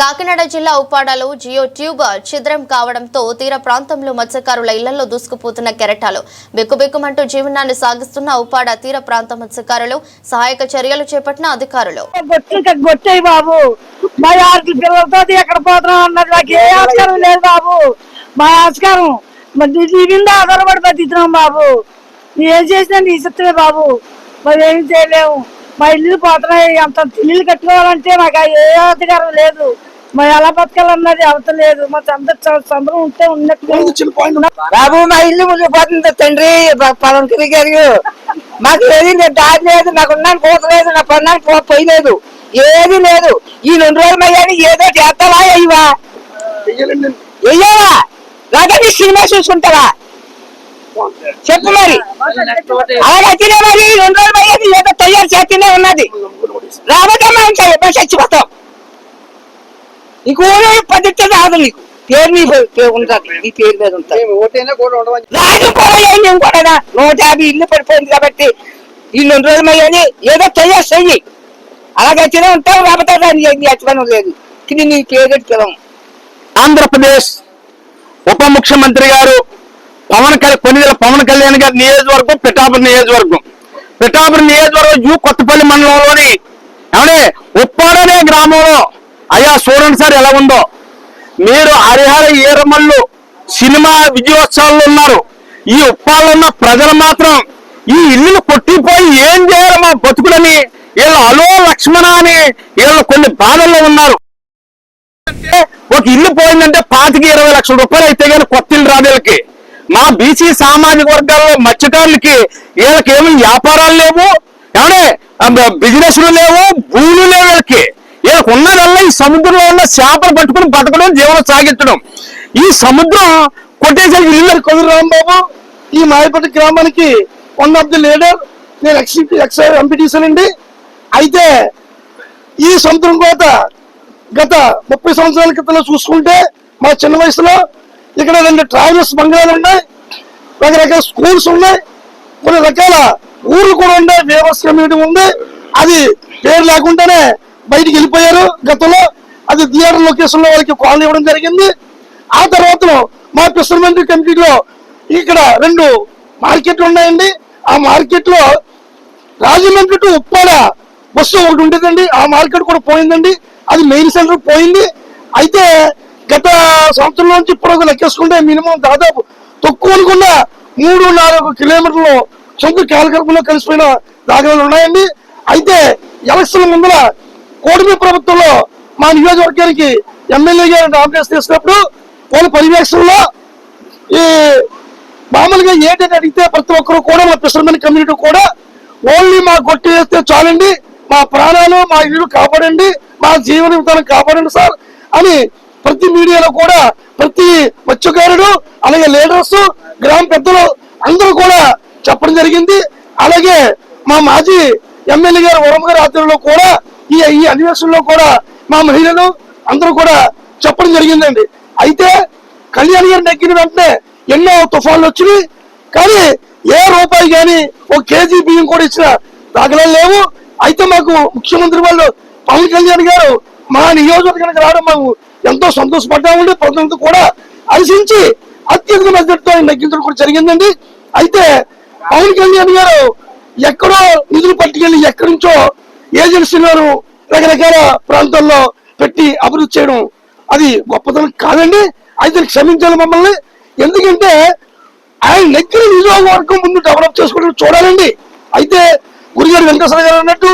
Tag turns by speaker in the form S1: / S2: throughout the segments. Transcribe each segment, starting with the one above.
S1: కాకినాడ జిల్లా ఉప్పాడలో జియో ట్యూబ్ ఛిద్రం కావడంతో తీర ప్రాంతంలో మత్స్యకారుల ఇళ్ళలో దూసుకుపోతున్న కెరటాలు. బెక్కుబెక్కుమంటూ జీవనాన్ని సాగిస్తున్న ఉప్పాడ తీర ప్రాంత మత్స్యకారులు సహాయక చర్యలు చేపట్టిన అధికారులు.
S2: బొట్టు బాబు. మా ఆరు పిల్లలతో ఎక్కడ పోతున్నాం అన్నది నాకు ఏ ఆస్కారం లేదు బాబు. మా ఆస్కారం. మరి నీ మీద ఆధారపడి బతుకుతున్నాం బాబు. ఏం చేసినా నీ ఇష్టమే బాబు. మరి ఏం చేయలేము. మా ఇల్లు పోతున్నాయి. అంత ఇల్లు కట్టుకోవాలంటే మాకు ఏ అధికారం లేదు. మరి ఎలా బతకాలన్నది అవత లేదు మా చంద్ర చంద్రం ఉంటే ఉన్నట్టు.
S3: బాబు మా ఇల్లు మునిగిపోతుంది తండ్రి. పవన్ కళ్యాణ్ గారు. మాకు ఏది లేదు దారి లేదు నాకు ఉన్నాను పూత లేదు నా పన్నాను పో పొయ్యి లేదు ఏది లేదు. ఈ రెండు రోజులు అయ్యాని ఏదో చేస్తావా అయ్యవా వెయ్యవా? లేదా నీ సినిమా చూసుకుంటావా చెప్పు మరి. అలాగైతేనే మరి. ఈ రెండు రోజులు అయ్యేది ఏదో తయారు చేస్తూనే ఉన్నది. రాబోతమ్మా ఇంకా ఎప్పుడు చచ్చిపోతాం. నీకు ఊరు పద్ధతి రాదు నీకు. పేరు నీ పేరు ఉంటుంది నీ పేరు మీద ఉంటుంది.
S4: ఓటైనా కూడా
S3: నూట యాభై ఇల్లు పడిపోయింది కాబట్టి ఈ రెండు రోజులు ఏదో తయారు చెయ్యి అలాగైతేనే ఉంటావు లేకపోతే దాన్ని ఎత్తడం లేదు. ఇది నీ పేరు పిలం
S4: ఆంధ్రప్రదేశ్ ఉప ముఖ్యమంత్రి గారు పవన్ కళ్యాణ్ కొన్నివేల పవన్ కళ్యాణ్ గారి నియోజకవర్గం పిఠాపురం నియోజకవర్గం. పిఠాపురం నియోజకవర్గం జూ కొత్తపల్లి మండలంలోని ఏమంటే ఉప్పాడనే గ్రామంలో అయ్యా చూడండి సార్ ఎలా ఉందో మీరు హరిహర ఈరమల్లు సినిమా విజయోత్సవాల్లో ఉన్నారు. ఈ ఉప్పాల్లో ఉన్న ప్రజలు మాత్రం ఈ ఇల్లును కొట్టిపోయి ఏం చేయాలి మా బతుకులని వీళ్ళు అలో లక్ష్మణ అని వీళ్ళు కొన్ని బాధల్లో ఉన్నారు. ఒక ఇల్లు పోయిందంటే పాతికి ఇరవై లక్షల రూపాయలు అయితే కానీ కొత్త ఇల్లు రాదు వీళ్ళకి. మా బీసీ సామాజిక వర్గాల్లో మత్స్యకారులకి వీళ్ళకి ఏమి వ్యాపారాలు లేవు ఏమంటే బిజినెస్లు లేవు భూములు లేవు వీళ్ళకి. సముద్రంలో ఉన్న చేపలు పట్టుకుని బతకడం జీవనం సాగించడం. ఈ సముద్రం కొట్టేసరికి ఇల్లు కొదురు రాంబాబు? ఈ మాయపట్టి గ్రామానికి వన్ ఆఫ్ ది లీడర్ నేను ఎక్స్ ఎక్స్ ఎంపీటీసీ అండి అయితే ఈ సముద్రం కోత గత ముప్పై సంవత్సరాల క్రితం చూసుకుంటే మా చిన్న వయసులో ఇక్కడ రెండు ట్రావెల్స్ బంగ్లాలు ఉన్నాయి. రకరకాల స్కూల్స్ ఉన్నాయి. కొన్ని రకాల ఊర్లు కూడా ఉన్నాయి. వేవర్స్ కమ్యూనిటీ ఉంది. అది పేరు లేకుండానే బయటికి వెళ్ళిపోయారు. గతంలో అది థియేటర్ లొకేషన్లో వాళ్ళకి కాల్ ఇవ్వడం జరిగింది. ఆ తర్వాత మా కృష్ణమంత్రి కమిటీలో ఇక్కడ రెండు మార్కెట్లు ఉన్నాయండి. ఆ మార్కెట్లో రాజమండ్రి టు ఉప్పాడ బస్సు ఒకటి ఉండేదండి. ఆ మార్కెట్ కూడా పోయిందండి. అది మెయిన్ సెంటర్ పోయింది. అయితే గత సంవత్సరం నుంచి ఇప్పుడు లెక్కేసుకుంటే మినిమం దాదాపు తక్కువ అనుకున్న మూడు నాలుగు కిలోమీటర్లు సొంత కాలకల్పంలో కలిసిపోయిన దాగలు ఉన్నాయండి. అయితే ఎలక్షన్ ముందర కూటమి ప్రభుత్వంలో మా నియోజకవర్గానికి ఎమ్మెల్యే గారు నామినేషన్ చేసినప్పుడు వాళ్ళ పర్యవేక్షణలో ఈ మామూలుగా ఏంటని అడిగితే ప్రతి ఒక్కరు కూడా మా ఫిషర్మెన్ కమ్యూనిటీ కూడా ఓన్లీ మా కొట్టి వేస్తే చాలండి మా ప్రాణాలు మా ఇల్లు కాపాడండి మా జీవన విధానం కాపాడండి సార్ అని ప్రతి మీడియాలో కూడా ప్రతి మత్స్యకారుడు అలాగే లీడర్స్ గ్రామ పెద్దలు అందరూ కూడా చెప్పడం జరిగింది. అలాగే మా మాజీ ఎమ్మెల్యే గారు వరమ గారి ఆధ్వర్యంలో కూడా ఈ ఈ అధివేశంలో కూడా మా మహిళలు అందరూ కూడా చెప్పడం జరిగిందండి. అయితే కళ్యాణ్ గారు నెగ్గిన వెంటనే ఎన్నో తుఫాన్లు వచ్చినాయి. కానీ ఏ రూపాయి కానీ ఒక కేజీ బియ్యం కూడా ఇచ్చిన దాఖలాలు లేవు. అయితే మాకు ముఖ్యమంత్రి వాళ్ళు పవన్ కళ్యాణ్ గారు మా నియోజకవర్గానికి రావడం మేము ఎంతో సంతోషపడ్డామండి. ప్రజలంతా కూడా హర్షించి అత్యధిక మెజార్టీతో నెగ్గించడం కూడా జరిగిందండి. అయితే పవన్ కళ్యాణ్ గారు ఎక్కడో నిధులు పట్టుకెళ్ళి ఎక్కడి నుంచో ఏజెన్సీలను రకరకాల ప్రాంతాల్లో పెట్టి అభివృద్ధి చేయడం అది గొప్పతనం కాదండి. అయితే క్షమించాలి మమ్మల్ని. ఎందుకంటే ఆయన నెగ్గిన నియోజకవర్గం ముందు డెవలప్ చేసుకోవడం చూడాలండి. అయితే గురిగారు వెంకటేశ్వర గారు అన్నట్టు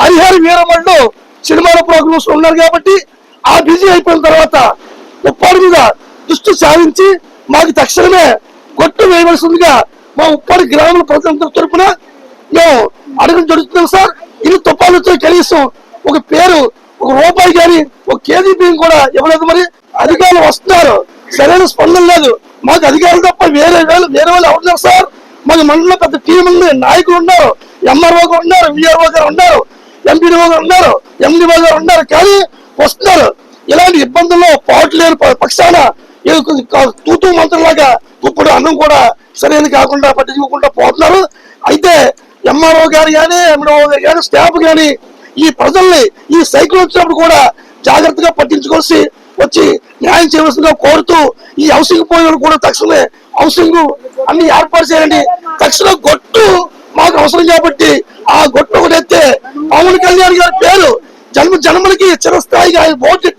S4: హరిహరి వీరమల్లు సినిమాల ప్రోగ్రామ్స్ ఉన్నారు కాబట్టి ఆ బిజీ అయిపోయిన తర్వాత ఉప్పాడు మీద దృష్టి సాధించి మాకు తక్షణమే కొట్టు వేయవలసిందిగా మా ఉప్పాడు గ్రామాల ప్రజలందరి తరపున మేము అడగడం జరుగుతున్నాం సార్. ఇది తుపాలు కనీసం ఒక పేరు ఒక రూపాయి కానీ ఒక కేజీ బియ్యం కూడా ఇవ్వలేదు మరి. అధికారులు వస్తున్నారు. సరైన స్పందన లేదు. మాకు అధికారులు తప్ప వేరే వాళ్ళు వేరే వాళ్ళు ఎవరున్నారు సార్. మాకు మండలంలో పెద్ద టీం ఉంది. నాయకులు ఉన్నారు. ఎంఆర్ఓ గారు ఉన్నారు విఆర్ఓ గారు ఉన్నారు ఎంపీడీఓ గారు ఉన్నారు ఎండిఓ గారు ఉన్నారు. కానీ వస్తున్నారు. ఇలాంటి ఇబ్బందుల్లో పాటు లేని పక్షాన తూతూ మంత్రులాగా ఇప్పుడు అన్నం కూడా సరైన కాకుండా పట్టించుకోకుండా పోతున్నారు. అయితే ఎంఆర్ఓ గారు కానీ ఎండిఓ గారు కానీ స్టాఫ్ కానీ ఈ ప్రజల్ని ఈ సైకిల్ వచ్చినప్పుడు కూడా జాగ్రత్తగా పట్టించుకోవాల్సి వచ్చి న్యాయం చేయవలసిందిగా కోరుతూ ఈ హౌసింగ్ పోయిన కూడా తక్షణమే హౌసింగ్ అన్ని ఏర్పాటు చేయండి తక్షణ గొట్టు మాకు అవసరం కాబట్టి ఆ గొట్టు ఒకటైతే పవన్ కళ్యాణ్ గారి పేరు జన్మ జన్మలకి చిరస్థాయిగా ఆయన ఓట్లు